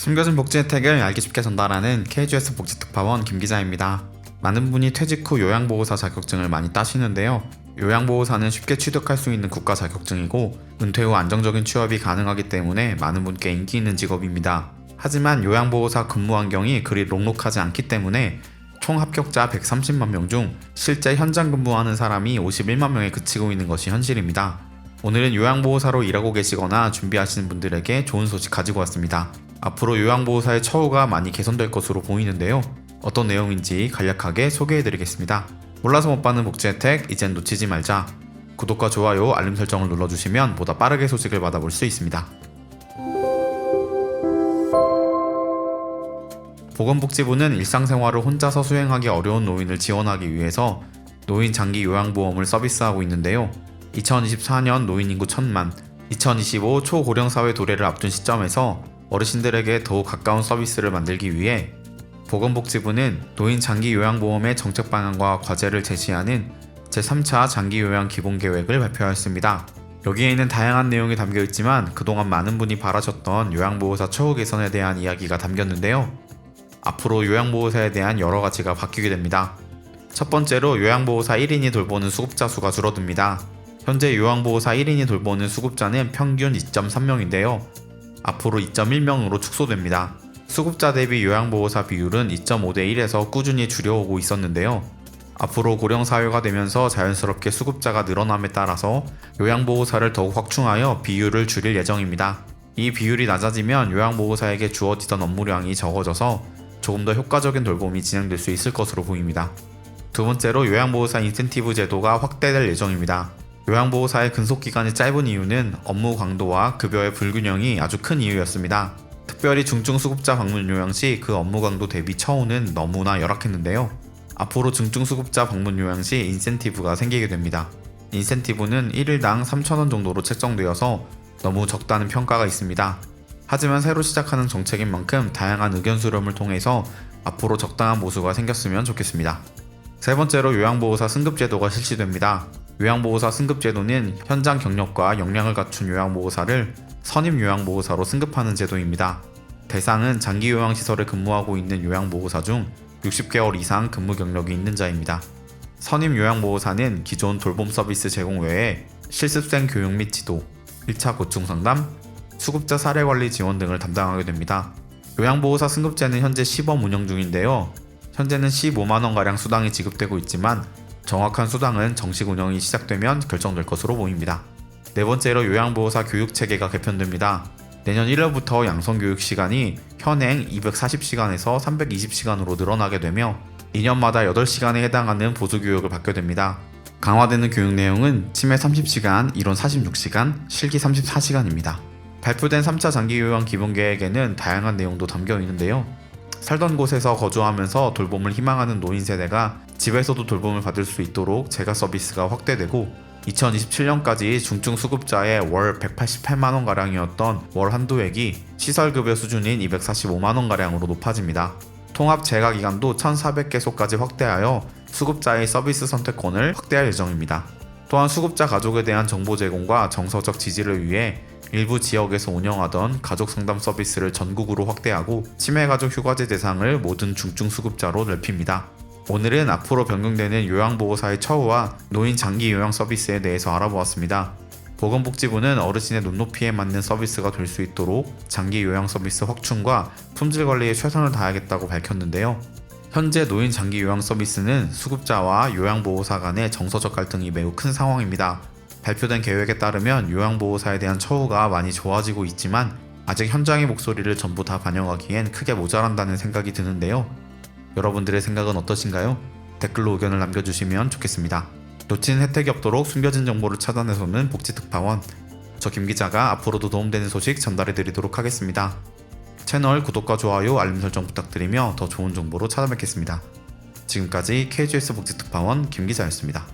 숨겨진 복지 혜택을 알기 쉽게 전달하는 KGS 복지특파원 김 기자입니다. 많은 분이 퇴직 후 요양보호사 자격증을 많이 따시는데요. 요양보호사는 쉽게 취득할 수 있는 국가 자격증이고 은퇴 후 안정적인 취업이 가능하기 때문에 많은 분께 인기 있는 직업입니다. 하지만 요양보호사 근무 환경이 그리 녹록하지 않기 때문에 총 합격자 130만 명 중 실제 현장 근무하는 사람이 51만 명에 그치고 있는 것이 현실입니다. 오늘은 요양보호사로 일하고 계시거나 준비하시는 분들에게 좋은 소식 가지고 왔습니다. 앞으로 요양보호사의 처우가 많이 개선될 것으로 보이는데요. 어떤 내용인지 간략하게 소개해드리겠습니다. 몰라서 못 받는 복지 혜택 이젠 놓치지 말자. 구독과 좋아요, 알림 설정을 눌러주시면 보다 빠르게 소식을 받아볼 수 있습니다. 보건복지부는 일상생활을 혼자서 수행하기 어려운 노인을 지원하기 위해서 노인 장기 요양보험을 서비스하고 있는데요. 2024년 노인 인구 1000만, 2025 초고령 사회 도래를 앞둔 시점에서 어르신들에게 더욱 가까운 서비스를 만들기 위해 보건복지부는 노인 장기 요양보험의 정책 방향과 과제를 제시하는 제3차 장기 요양 기본 계획을 발표하였습니다. 여기에는 다양한 내용이 담겨 있지만 그동안 많은 분이 바라셨던 요양보호사 처우 개선에 대한 이야기가 담겼는데요. 앞으로 요양보호사에 대한 여러 가지가 바뀌게 됩니다. 첫 번째로 요양보호사 1인이 돌보는 수급자 수가 줄어듭니다. 현재 요양보호사 1인이 돌보는 수급자는 평균 2.3명인데요. 앞으로 2.1명으로 축소됩니다. 수급자 대비 요양보호사 비율은 2.5대 1에서 꾸준히 줄여오고 있었는데요. 앞으로 고령 사회가 되면서 자연스럽게 수급자가 늘어남에 따라서 요양보호사를 더욱 확충하여 비율을 줄일 예정입니다. 이 비율이 낮아지면 요양보호사에게 주어지던 업무량이 적어져서 조금 더 효과적인 돌봄이 진행될 수 있을 것으로 보입니다. 두 번째로 요양보호사 인센티브 제도가 확대될 예정입니다. 요양보호사의 근속기간이 짧은 이유는 업무 강도와 급여의 불균형이 아주 큰 이유였습니다. 특별히 중증수급자 방문 요양 시 그 업무 강도 대비 처우는 너무나 열악했는데요. 앞으로 중증수급자 방문 요양 시 인센티브가 생기게 됩니다. 인센티브는 1일당 3,000원 정도로 책정되어서 너무 적다는 평가가 있습니다. 하지만 새로 시작하는 정책인 만큼 다양한 의견 수렴을 통해서 앞으로 적당한 모수가 생겼으면 좋겠습니다. 세 번째로 요양보호사 승급제도가 실시됩니다. 요양보호사 승급제도는 현장 경력과 역량을 갖춘 요양보호사를 선임 요양보호사로 승급하는 제도입니다. 대상은 장기 요양시설에 근무하고 있는 요양보호사 중 60개월 이상 근무 경력이 있는 자입니다. 선임 요양보호사는 기존 돌봄 서비스 제공 외에 실습생 교육 및 지도, 1차 고충 상담, 수급자 사례 관리 지원 등을 담당하게 됩니다. 요양보호사 승급제는 현재 시범 운영 중인데요. 현재는 15만원가량 수당이 지급되고 있지만 정확한 수당은 정식 운영이 시작되면 결정될 것으로 보입니다. 네 번째로 요양보호사 교육 체계가 개편됩니다. 내년 1월부터 양성 교육 시간이 현행 240시간에서 320시간으로 늘어나게 되며 2년마다 8시간에 해당하는 보조교육을 받게 됩니다. 강화되는 교육 내용은 치매 30시간, 이론 46시간, 실기 34시간입니다. 발표된 3차 장기 요양 기본 계획에는 다양한 내용도 담겨 있는데요. 살던 곳에서 거주하면서 돌봄을 희망하는 노인 세대가 집에서도 돌봄을 받을 수 있도록 재가 서비스가 확대되고 2027년까지 중증 수급자의 월 188만 원 가량이었던 월 한도액이 시설급여 수준인 245만 원 가량으로 높아집니다. 통합 재가 기간도 1,400개소까지 확대하여 수급자의 서비스 선택권을 확대할 예정입니다. 또한 수급자 가족에 대한 정보 제공과 정서적 지지를 위해 일부 지역에서 운영하던 가족 상담 서비스를 전국으로 확대하고 치매 가족 휴가제 대상을 모든 중증 수급자로 넓힙니다. 오늘은 앞으로 변경되는 요양보호사의 처우와 노인 장기 요양 서비스에 대해서 알아보았습니다. 보건복지부는 어르신의 눈높이에 맞는 서비스가 될 수 있도록 장기 요양 서비스 확충과 품질 관리에 최선을 다하겠다고 밝혔는데요. 현재 노인 장기 요양 서비스는 수급자와 요양보호사 간의 정서적 갈등이 매우 큰 상황입니다. 발표된 계획에 따르면 요양보호사에 대한 처우가 많이 좋아지고 있지만 아직 현장의 목소리를 전부 다 반영하기엔 크게 모자란다는 생각이 드는데요. 여러분들의 생각은 어떠신가요? 댓글로 의견을 남겨주시면 좋겠습니다. 놓친 혜택이 없도록 숨겨진 정보를 찾아내서는 복지특파원 저 김 기자가 앞으로도 도움되는 소식 전달해드리도록 하겠습니다. 채널 구독과 좋아요 알림 설정 부탁드리며 더 좋은 정보로 찾아뵙겠습니다. 지금까지 KGS 복지특파원 김 기자였습니다.